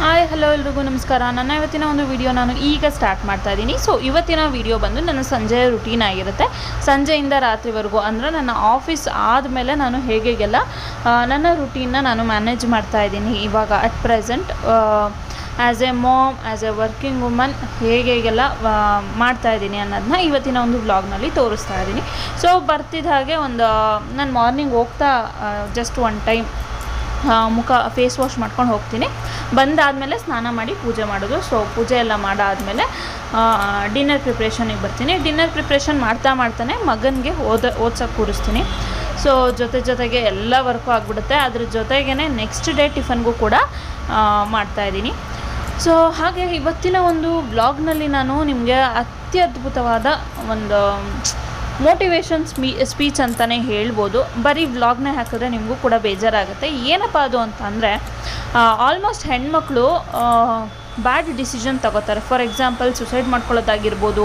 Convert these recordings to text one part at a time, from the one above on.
Hi hello ಎಲ್ರಿಗೂ ನಮಸ್ಕಾರ. ನನ್ನ ಇವತ್ತಿನ ಒಂದು ವಿಡಿಯೋ ನಾನು ಈಗ ಸ್ಟಾರ್ಟ್ ಮಾಡ್ತಾ ಇದ್ದೀನಿ ಸೊ ಇವತ್ತಿನ ವಿಡಿಯೋ ಬಂದು ನನ್ನ ಸಂಜೆಯ ರುಟೀನ್ ಆಗಿರುತ್ತೆ. ಸಂಜೆಯಿಂದ ರಾತ್ರಿವರೆಗೂ ಅಂದರೆ ನನ್ನ ಆಫೀಸ್ ಆದಮೇಲೆ ನಾನು ಹೇಗೆಲ್ಲ ನನ್ನ ರುಟೀನ್ನ ನಾನು ಮ್ಯಾನೇಜ್ ಮಾಡ್ತಾ ಇದ್ದೀನಿ ಇವಾಗ at present as a mom as a working woman ಹೇಗೆ ಹೇಗೆಲ್ಲ ಮಾಡ್ತಾ ಇದ್ದೀನಿ ಅನ್ನೋದನ್ನ ಇವತ್ತಿನ ಒಂದು ವ್ಲಾಗ್ನಲ್ಲಿ ತೋರಿಸ್ತಾ ಇದ್ದೀನಿ. ಸೊ ಬರ್ತಿದ್ದ ಹಾಗೆ ಒಂದು ನಾನು ಮಾರ್ನಿಂಗ್ ಹೋಗ್ತಾ ಜಸ್ಟ್ ಒನ್ ಟೈಮ್ ಮುಖ ಫೇಸ್ ವಾಶ್ ಮಾಡ್ಕೊಂಡು ಹೋಗ್ತೀನಿ. ಬಂದಾದಮೇಲೆ ಸ್ನಾನ ಮಾಡಿ ಪೂಜೆ ಮಾಡೋದು. ಸೊ ಪೂಜೆ ಎಲ್ಲ ಮಾಡಾದಮೇಲೆ ಡಿನ್ನರ್ ಪ್ರಿಪ್ರೇಷನಿಗೆ ಬರ್ತೀನಿ. ಡಿನ್ನರ್ ಪ್ರಿಪ್ರೇಷನ್ ಮಾಡ್ತಾ ಮಾಡ್ತಾನೆ ಮಗನಿಗೆ ಓದ, ಓದ್ಸೋಕೆ ಕೂರಿಸ್ತೀನಿ. ಸೊ ಜೊತೆ ಜೊತೆಗೆ ಎಲ್ಲ ವರ್ಕು ಆಗಿಬಿಡುತ್ತೆ. ಅದ್ರ ಜೊತೆಗೇ ನೆಕ್ಸ್ಟ್ ಡೇ ಟಿಫನ್ಗೂ ಕೂಡ ಮಾಡ್ತಾಯಿದ್ದೀನಿ ಸೊ ಹಾಗೆ ಇವತ್ತಿನ ಒಂದು ಬ್ಲಾಗ್ನಲ್ಲಿ ನಾನು ನಿಮಗೆ ಅತ್ಯದ್ಭುತವಾದ ಒಂದು ಮೋಟಿವೇಶನ್ ಸ್ಪೀ ಸ್ಪೀಚ್ ಅಂತಲೇ ಹೇಳ್ಬೋದು. ಬರೀ ವ್ಲಾಗ್ನೇ ಹಾಕಿದ್ರೆ ನಿಮಗೂ ಕೂಡ ಬೇಜಾರಾಗುತ್ತೆ. ಏನಪ್ಪ ಅದು ಅಂತಂದರೆ ಆಲ್ಮೋಸ್ಟ್ ಹೆಣ್ಮಕ್ಳು ಬ್ಯಾಡ್ ಡಿಸಿಷನ್ ತಗೋತಾರೆ. ಫಾರ್ ಎಕ್ಸಾಂಪಲ್ ಸುಸೈಡ್ ಮಾಡ್ಕೊಳ್ಳೋದಾಗಿರ್ಬೋದು,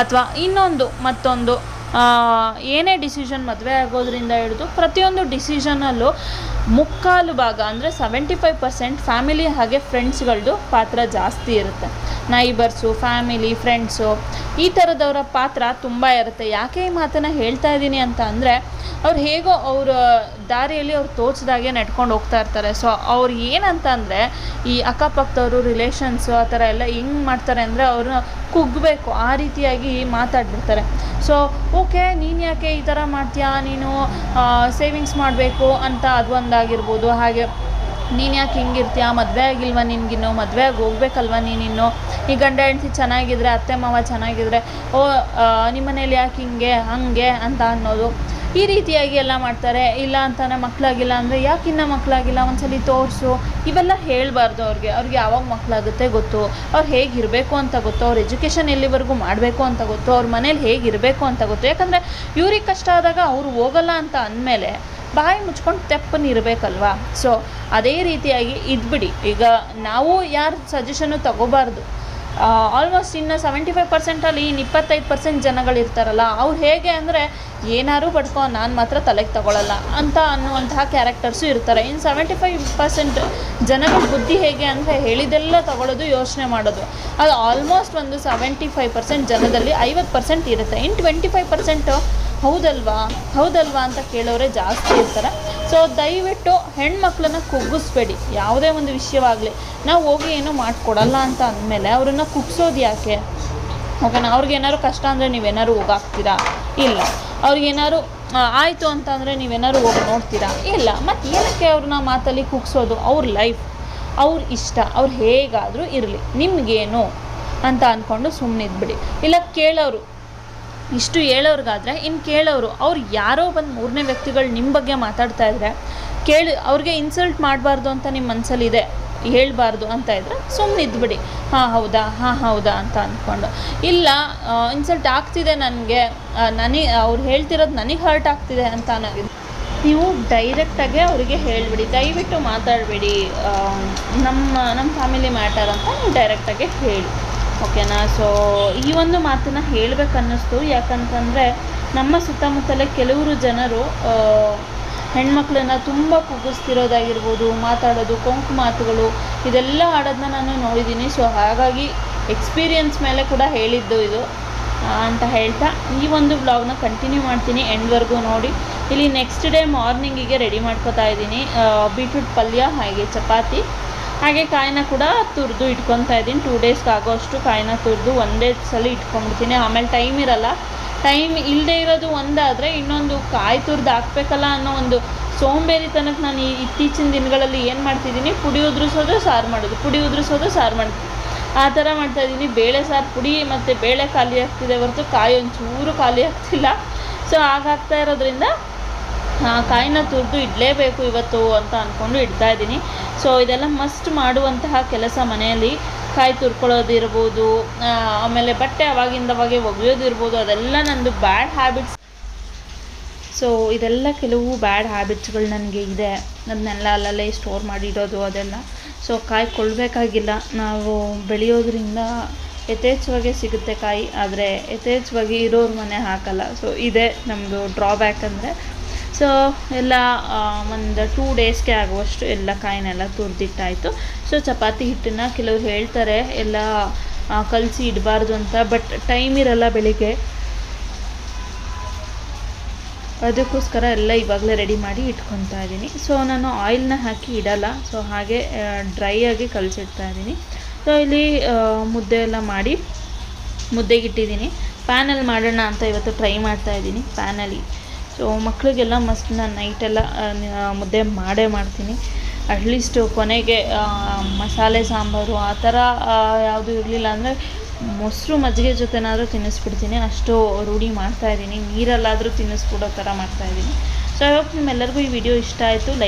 ಅಥವಾ ಇನ್ನೊಂದು ಮತ್ತೊಂದು ಏನೇ ಡಿಸಿಷನ್ ಮದುವೆ ಆಗೋದ್ರಿಂದ ಹಿಡಿದು ಪ್ರತಿಯೊಂದು ಡಿಸಿಷನಲ್ಲೂ ಮುಕ್ಕಾಲು ಭಾಗ, ಅಂದರೆ ಸೆವೆಂಟಿ ಫೈವ್ ಪರ್ಸೆಂಟ್ ಫ್ಯಾಮಿಲಿ ಹಾಗೆ ಫ್ರೆಂಡ್ಸ್ಗಳದ್ದು ಪಾತ್ರ ಜಾಸ್ತಿ ಇರುತ್ತೆ. ನೈಬರ್ಸು, ಫ್ಯಾಮಿಲಿ, ಫ್ರೆಂಡ್ಸು, ಈ ಥರದವರ ಪಾತ್ರ ತುಂಬ ಇರುತ್ತೆ. ಯಾಕೆ ಈ ಮಾತನ್ನು ಹೇಳ್ತಾ ಇದ್ದೀನಿ ಅಂತ ಅಂದರೆ, ಅವ್ರು ಹೇಗೋ ಅವರ ದಾರಿಯಲ್ಲಿ ಅವ್ರು ತೋಚಿದಾಗೆ ನಡ್ಕೊಂಡು ಹೋಗ್ತಾ ಇರ್ತಾರೆ. ಸೊ ಅವ್ರು ಏನಂತ ಅಂದರೆ, ಈ ಅಕ್ಕಪಕ್ಕದವರು ರಿಲೇಷನ್ಸು ಆ ಥರ ಎಲ್ಲ ಹೆಂಗೆ ಮಾಡ್ತಾರೆ ಅಂದರೆ, ಅವ್ರನ್ನ ಕುಗ್ಗಬೇಕು ಆ ರೀತಿಯಾಗಿ ಮಾತಾಡ್ಬಿಡ್ತಾರೆ. ಸೊ ಓಕೆ, ನೀನು ಯಾಕೆ ಈ ಥರ ಮಾಡ್ತೀಯಾ? ನೀನು ಸೇವಿಂಗ್ಸ್ ಮಾಡಬೇಕು ಅಂತ ಅದು ಒಂದಾಗಿರ್ಬೋದು. ಹಾಗೆ ನೀನು ಯಾಕೆ ಹಿಂಗಿರ್ತೀಯ? ಮದುವೆ ಆಗಿಲ್ವ ನಿನ್ಗಿನ್ನು? ಮದುವೆ ಆಗಿ ಹೋಗ್ಬೇಕಲ್ವ ನೀನಿನ್ನು? ಈ ಗಂಡ ಹೆಂಡತಿ ಚೆನ್ನಾಗಿದ್ರೆ, ಅತ್ತೆ ಮಾವ ಚೆನ್ನಾಗಿದ್ರೆ, ಓ ನಿಮ್ಮ ಮನೇಲಿ ಯಾಕೆ ಹಿಂಗೆ, ಹಂಗೆ ಅಂತ ಅನ್ನೋದು ಈ ರೀತಿಯಾಗಿ ಎಲ್ಲ ಮಾಡ್ತಾರೆ. ಇಲ್ಲ ಅಂತಾನೆ ಮಕ್ಕಳಾಗಿಲ್ಲ ಅಂದರೆ ಯಾಕಿನ್ನ ಮಕ್ಕಳಾಗಿಲ್ಲ ಒಂದ್ಸಲಿ ತೋರಿಸು. ಇವೆಲ್ಲ ಹೇಳಬಾರ್ದು ಅವ್ರಿಗೆ. ಅವ್ರಿಗೆ ಯಾವಾಗ ಮಕ್ಕಳಾಗುತ್ತೆ ಗೊತ್ತು. ಅವ್ರು ಹೇಗಿರಬೇಕು ಅಂತ ಗೊತ್ತು. ಅವ್ರ ಎಜುಕೇಷನ್ ಎಲ್ಲಿವರೆಗೂ ಮಾಡಬೇಕು ಅಂತ ಗೊತ್ತು. ಅವ್ರ ಮನೇಲಿ ಹೇಗಿರಬೇಕು ಅಂತ ಗೊತ್ತು. ಯಾಕಂದರೆ ಇವ್ರಿಗೆ ಕಷ್ಟ ಆದಾಗ ಅವ್ರು ಹೋಗಲ್ಲ ಅಂತ ಅಂದಮೇಲೆ ಬಾಯಿ ಮುಚ್ಕೊಂಡು ತೆಪ್ಪನಿರಬೇಕಲ್ವಾ ಸೊ ಅದೇ ರೀತಿಯಾಗಿ ಇದ್ಬಿಡಿ ಈಗ ನಾವು ಯಾರು ಸಜೆಷನ್ನು ತಗೋಬಾರ್ದು. ಆಲ್ಮೋಸ್ಟ್ ಇನ್ನು ಸೆವೆಂಟಿ ಫೈವ್ ಪರ್ಸೆಂಟಲ್ಲಿ ಇನ್ನು ಇಪ್ಪತ್ತೈದು ಪರ್ಸೆಂಟ್ ಜನಗಳಿರ್ತಾರಲ್ಲ, ಅವ್ರು ಹೇಗೆ ಅಂದರೆ ಏನಾದ್ರು ಪಡ್ಕೊ, ನಾನು ಮಾತ್ರ ತಲೆಗೆ ತಗೊಳ್ಳಲ್ಲ ಅಂತ ಅನ್ನುವಂತಹ ಕ್ಯಾರೆಕ್ಟರ್ಸು ಇರ್ತಾರೆ. ಇನ್ನು ಸೆವೆಂಟಿ ಫೈವ್ ಪರ್ಸೆಂಟ್ ಜನಗಳ ಬುದ್ಧಿ ಹೇಗೆ ಅಂದರೆ, ಹೇಳಿದೆಲ್ಲ ತಗೊಳ್ಳೋದು ಯೋಚನೆ ಮಾಡೋದು. ಅದು ಆಲ್ಮೋಸ್ಟ್ ಒಂದು ಸೆವೆಂಟಿ ಫೈವ್ ಪರ್ಸೆಂಟ್ ಜನದಲ್ಲಿ ಐವತ್ತು ಪರ್ಸೆಂಟ್ ಇರುತ್ತೆ. ಇನ್ನು ಟ್ವೆಂಟಿ ಫೈವ್ ಪರ್ಸೆಂಟು ಹೌದಲ್ವಾ? ಹೌದಲ್ವಾ ಅಂತ ಕೇಳೋರೆ ಜಾಸ್ತಿ ಇರ್ತಾರೆ. ಸೊ ದಯವಿಟ್ಟು ಹೆಣ್ಮಕ್ಳನ್ನ ಕುಗ್ಗಿಸ್ಬೇಡಿ. ಯಾವುದೇ ಒಂದು ವಿಷಯವಾಗಲಿ. ನಾವು ಹೋಗಿ ಏನೂ ಮಾಡಿಕೊಡಲ್ಲ ಅಂತ ಅಂದಮೇಲೆ ಅವರನ್ನು ಕುಗ್ಸೋದು ಯಾಕೆ? ಓಕೆನಾ? ಅವ್ರಿಗೇನಾದ್ರು ಕಷ್ಟ ಅಂದರೆ ನೀವೇನಾದ್ರು ಹೋಗಾಕ್ತೀರಾ? ಇಲ್ಲ. ಅವ್ರಿಗೇನಾದ್ರು ಆಯಿತು ಅಂತಂದರೆ ನೀವೇನಾದ್ರು ಹೋಗಿ ನೋಡ್ತೀರಾ? ಇಲ್ಲ. ಮತ್ತು ಏನಕ್ಕೆ ಅವ್ರನ್ನ ಮಾತಲ್ಲಿ ಕುಗ್ಸೋದು? ಅವ್ರ ಲೈಫ್. ಅವ್ರ ಇಷ್ಟ. ಅವ್ರು ಹೇಗಾದರೂ ಇರಲಿ. ನಿಮಗೇನು ಅಂತ ಅಂದ್ಕೊಂಡು ಸುಮ್ಮನಿದ್ಬಿಡಿ ಇಲ್ಲ, ಕೇಳೋರು. ಇಷ್ಟು ಹೇಳೋರ್ಗಾದ್ರೆ ಇನ್ನು ಕೇಳೋರು, ಅವ್ರು ಯಾರೋ ಬಂದು ಮೂರನೇ ವ್ಯಕ್ತಿಗಳು ನಿಮ್ಮ ಬಗ್ಗೆ ಮಾತಾಡ್ತಾ ಇದ್ದರೆ ಕೇಳಿ ಅವ್ರಿಗೆ ಇನ್ಸಲ್ಟ್ ಮಾಡಬಾರ್ದು ಅಂತ ನಿಮ್ಮ ಮನಸ್ಸಲ್ಲಿದೆ ಹೇಳಬಾರ್ದು ಅಂತ ಇದ್ದರೆ ಸುಮ್ಮನೆ ಇದ್ಬಿಡಿ. ಹಾಂ, ಹೌದಾ? ಹಾಂ, ಹೌದಾ ಅಂತ ಅಂದ್ಕೊಂಡು ಇಲ್ಲ ಇನ್ಸಲ್ಟ್ ಆಗ್ತಿದೆ ನನಗೆ ನನಗೆ ಅವ್ರು ಹೇಳ್ತಿರೋದು ನನಗೆ ಹರ್ಟ್ ಆಗ್ತಿದೆ ಅಂತ ಅನ್ನೋದು ನೀವು ಡೈರೆಕ್ಟಾಗೆ ಅವರಿಗೆ ಹೇಳಿಬಿಡಿ. ದಯವಿಟ್ಟು ಮಾತಾಡಬೇಡಿ. ನಮ್ಮ ನಮ್ಮ ಫ್ಯಾಮಿಲಿ ಮ್ಯಾಟರ್ ಅಂತ ನೀವು ಡೈರೆಕ್ಟಾಗೆ ಹೇಳಿ. ಓಕೆನಾ? ಸೊ ಈ ಒಂದು ಮಾತನ್ನು ಹೇಳಬೇಕನ್ನಿಸ್ತು. ಯಾಕಂತಂದರೆ, ನಮ್ಮ ಸುತ್ತಮುತ್ತಲೇ ಕೆಲವರು ಜನರು ಹೆಣ್ಮಕ್ಳನ್ನ ತುಂಬ ಕುಗ್ಗಿಸ್ತಿರೋದಾಗಿರ್ಬೋದು, ಮಾತಾಡೋದು, ಕೊಂಕು ಮಾತುಗಳು, ಇದೆಲ್ಲ ಆಡೋದನ್ನ ನಾನು ನೋಡಿದ್ದೀನಿ ಸೊ ಹಾಗಾಗಿ ಎಕ್ಸ್ಪೀರಿಯನ್ಸ್ ಮೇಲೆ ಕೂಡ ಹೇಳಿದ್ದು ಇದು ಅಂತ ಹೇಳ್ತಾ, ಈ ಒಂದು ಬ್ಲಾಗ್ನ ಕಂಟಿನ್ಯೂ ಮಾಡ್ತೀನಿ ಎಂಡ್ವರೆಗೂ ನೋಡಿ. ಇಲ್ಲಿ ನೆಕ್ಸ್ಟ್ ಡೇ ಮಾರ್ನಿಂಗಿಗೆ ರೆಡಿ ಮಾಡ್ಕೋತಾ ಇದ್ದೀನಿ ಬೀಟ್ರೂಟ್ ಪಲ್ಯ, ಹಾಗೆ ಚಪಾತಿ. ಹಾಗೆ ಕಾಯಿನ ಕೂಡ ತುರಿದು ಇಟ್ಕೊತಾ ಇದ್ದೀನಿ. ಟೂ ಡೇಸ್ಗೆ ಆಗೋಷ್ಟು ಕಾಯಿನ ತುರಿದು ಒಂದೇ ಸಲ ಇಟ್ಕೊಂಡ್ಬಿಡ್ತೀನಿ. ಆಮೇಲೆ ಟೈಮ್ ಇರಲ್ಲ. ಟೈಮ್ ಇಲ್ಲದೆ ಇರೋದು ಒಂದಾದರೆ ಇನ್ನೊಂದು ಕಾಯಿ ತುರಿದು ಹಾಕ್ಬೇಕಲ್ಲ ಅನ್ನೋ ಒಂದು ಸೋಂಬೇರಿತನಕ್ಕೆ ನಾನು ಈ ಇತ್ತೀಚಿನ ದಿನಗಳಲ್ಲಿ ಏನು ಮಾಡ್ತಿದ್ದೀನಿ? ಪುಡಿ ಉದುರಿಸೋದು, ಸಾರು ಮಾಡೋದು. ಪುಡಿ ಉದುರಿಸೋದು, ಸಾರು ಮಾಡೋದು. ಆ ಥರ ಮಾಡ್ತಾಯಿದ್ದೀನಿ ಬೇಳೆ ಸಾರು, ಪುಡಿ ಮತ್ತು ಬೇಳೆ ಖಾಲಿ ಆಗ್ತಿದೆ ಹೊರತು ಕಾಯಿ ಒಂಚೂರು ಖಾಲಿ ಆಗ್ತಿಲ್ಲ. ಸೊ ಹಾಗಾಗ್ತಾ ಇರೋದ್ರಿಂದ ಕಾಯಿನ ತುರಿದು ಇಡಲೇಬೇಕು ಇವತ್ತು ಅಂತ ಅಂದ್ಕೊಂಡು ಇಡ್ತಾ ಇದ್ದೀನಿ. ಸೊ ಇದೆಲ್ಲ ಮಸ್ಟ್ ಮಾಡುವಂತಹ ಕೆಲಸ ಮನೆಯಲ್ಲಿ ಕಾಯಿ ತುರ್ಕೊಳ್ಳೋದಿರ್ಬೋದು ಆಮೇಲೆ ಬಟ್ಟೆ ಅವಾಗಿಂದವಾಗೆ ಒಗೆಯೋದಿರ್ಬೋದು, ಅದೆಲ್ಲ ನಂದು ಬ್ಯಾಡ್ ಹ್ಯಾಬಿಟ್ಸ್ ಸೊ ಇದೆಲ್ಲ ಕೆಲವು ಬ್ಯಾಡ್ ಹ್ಯಾಬಿಟ್ಸ್ಗಳು ನನಗೆ ಇದೆ. ಅದನ್ನೆಲ್ಲ ಅಲ್ಲಲ್ಲೇ ಸ್ಟೋರ್ ಮಾಡಿಡೋದು, ಅದೆಲ್ಲ. ಸೊ ಕಾಯಿ ಕೊಳ್ಬೇಕಾಗಿಲ್ಲ ನಾವು ಬೆಳೆಯೋದ್ರಿಂದ ಯಥೇಚ್ಛವಾಗಿ ಸಿಗುತ್ತೆ ಕಾಯಿ, ಆದರೆ ಯಥೇಚ್ಛವಾಗಿ ಇರೋರ ಮನೆ ಹಾಕಲ್ಲ. ಸೊ ಇದೇ ನಮ್ಮದು ಡ್ರಾಬ್ಯಾಕ್ ಅಂದರೆ ಸೊ ಎಲ್ಲ ಒಂದು ಟೂ ಡೇಸ್ಗೆ ಆಗುವಷ್ಟು ಎಲ್ಲ ಕಾಯಿನೆಲ್ಲ ತುರಿದಿಟ್ಟಾಯಿತು. ಸೊ ಚಪಾತಿ ಹಿಟ್ಟನ್ನು ಕೆಲವ್ರು ಹೇಳ್ತಾರೆ, ಎಲ್ಲ ಕಲಸಿ ಇಡಬಾರ್ದು ಅಂತ ಬಟ್ ಟೈಮ್ ಇರಲ್ಲ ಬೆಳಿಗ್ಗೆ. ಅದಕ್ಕೋಸ್ಕರ ಎಲ್ಲ ಇವಾಗಲೇ ರೆಡಿ ಮಾಡಿ ಇಟ್ಕೊತಾ ಇದ್ದೀನಿ ಸೊ ನಾನು ಆಯಿಲ್ನ ಹಾಕಿ ಇಡಲ್ಲ. ಸೊ ಹಾಗೆ ಡ್ರೈ ಆಗಿ ಕಲಸಿಡ್ತಾ ಇದ್ದೀನಿ ಸೊ ಇಲ್ಲಿ ಮುದ್ದೆ ಎಲ್ಲ ಮಾಡಿ ಮುದ್ದೆಗಿಟ್ಟಿದ್ದೀನಿ ಪ್ಯಾನಲ್ಲಿ ಮಾಡೋಣ ಅಂತ ಇವತ್ತು ಟ್ರೈ ಮಾಡ್ತಾ ಇದ್ದೀನಿ ಪ್ಯಾನಲ್ಲಿ ಸೊ ಮಕ್ಕಳಿಗೆಲ್ಲ ಮಸ್ತ್ ನಾನು ನೈಟೆಲ್ಲ ಮುದ್ದೆ ಮಾಡೇ ಮಾಡ್ತೀನಿ. ಅಟ್ಲೀಸ್ಟು ಕೊನೆಗೆ ಮಸಾಲೆ ಸಾಂಬಾರು, ಆ ಥರ ಯಾವುದು ಇರಲಿಲ್ಲ ಅಂದರೆ ಮೊಸರು ಮಜ್ಜಿಗೆ ಜೊತೆನಾದರೂ ತಿನ್ನಿಸ್ಬಿಡ್ತೀನಿ. ಅಷ್ಟು ರೂಢಿ ಮಾಡ್ತಾಯಿದ್ದೀನಿ ನೀರಲ್ಲಾದರೂ ತಿನ್ನಿಸ್ಬಿಡೋ ಥರ ಮಾಡ್ತಾಯಿದ್ದೀನಿ ಸೊ ಐ ಹೋಪ್ ನಿಮ್ಮೆಲ್ಲರಿಗೂ ಈ ವಿಡಿಯೋ ಇಷ್ಟ ಆಯಿತು. ಲೈಕ್